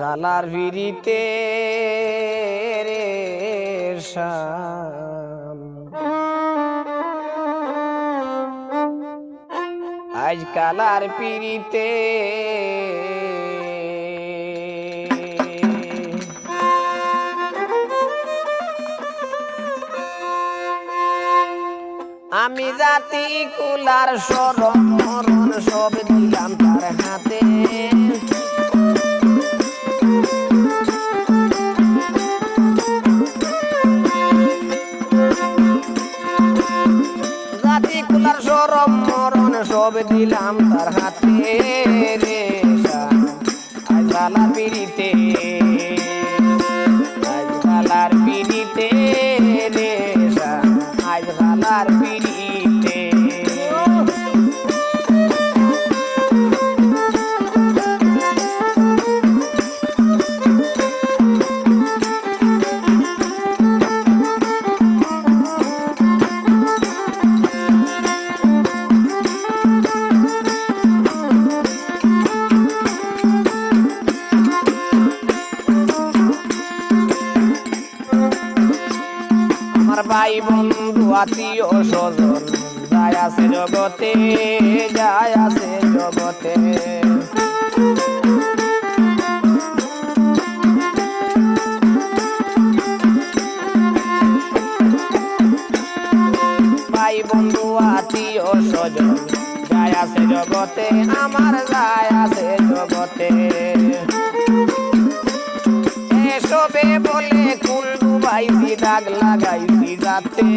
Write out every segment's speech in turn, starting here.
খালার ভিড়িতে রে শাম। আজ কালার পিড়িতে আমি জাতি কুলার সরম সব দিলাম তার হাতে। সব দিলাম তার হাতে রে আজ বালা পিড়িতে আজ বালার পিড়িতে রে আজ বালার আমার ভাই বন্ধু, আত্মীয় স্বজন, যায় আছে জগতে, যায় আছে জগতে। ভাই বন্ধু, আত্মীয় স্বজন, যায় আছে জগতে, আমার যায় আছে জগতে। এসবে বলে কুল ডুবাইছি দাগ লাগাইছি যাতে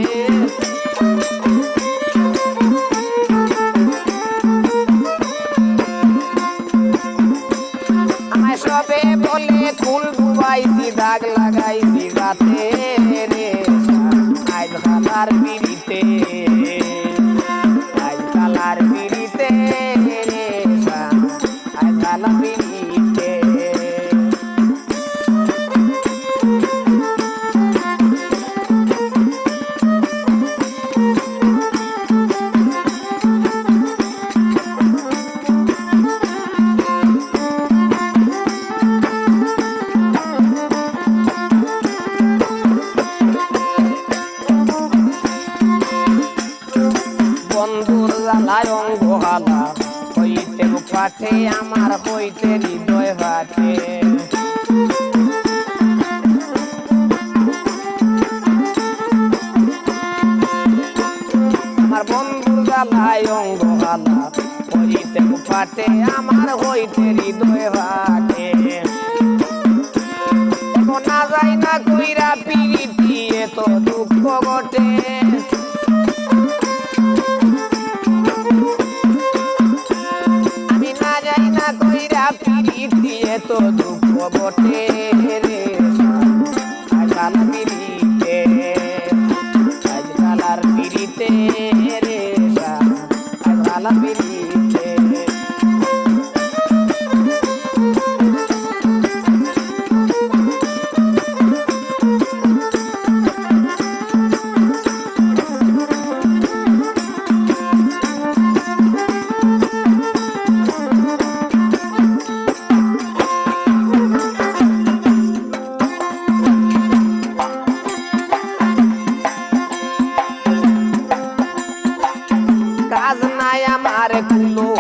আমায় সবে বলে কুল ডুবাইছি দাগ লাগাইছি যাতে পাঠে আমার হইতে হৃদয় পাঠে আমার বন্ধুর জ্বালায় অঙ্গ হালা হইতে পাঠে আমার হইতে হৃদয় না যায় না কইরা পিড়িতি এত দুঃখ বটে রে। আজকাল পিড়িতে আজকালার পিড়িতে রে আজকাল পিড়িতে কাজ নাই আমার কুলো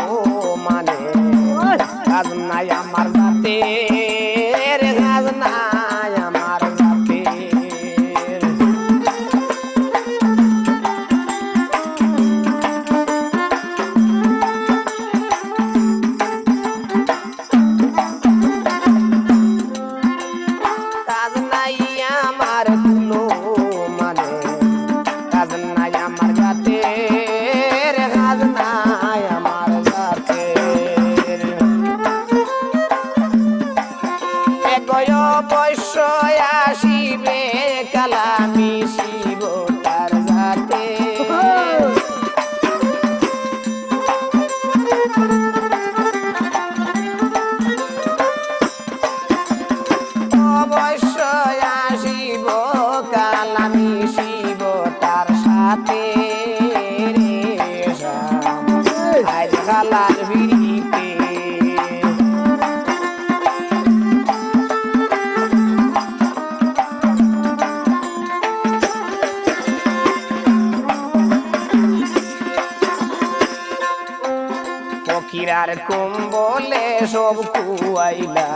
কিরার কুম্বলে সব কুয়াইলা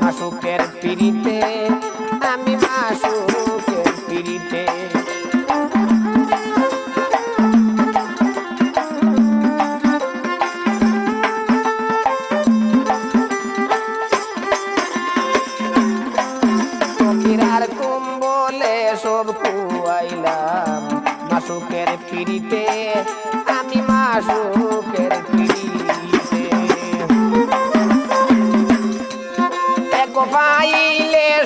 মাসুকের পিড়িতে, আমি মাসুকের পিড়িতে। ফকিরার কুম্বলে সব কুয়াইলাম মাসুকের পিড়িতে, আমি মাসুকের পিড়িতে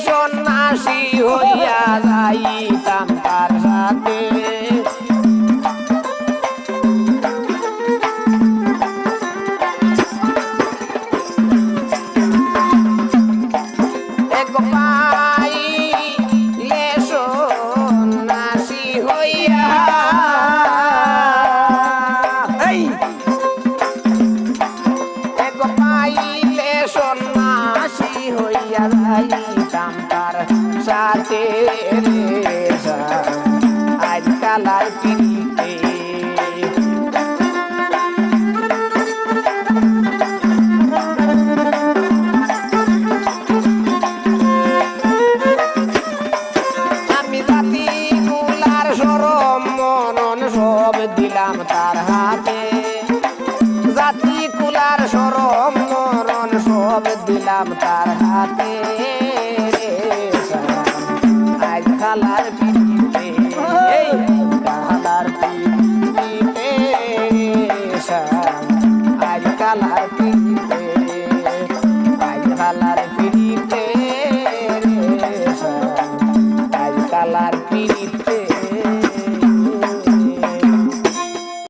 সন্ন্যাসী হইয়া যাইতাম তার সাথে। এক জাতি কুলার সরম মরণ সব দিলাম তার হাতে রে। আজ কালার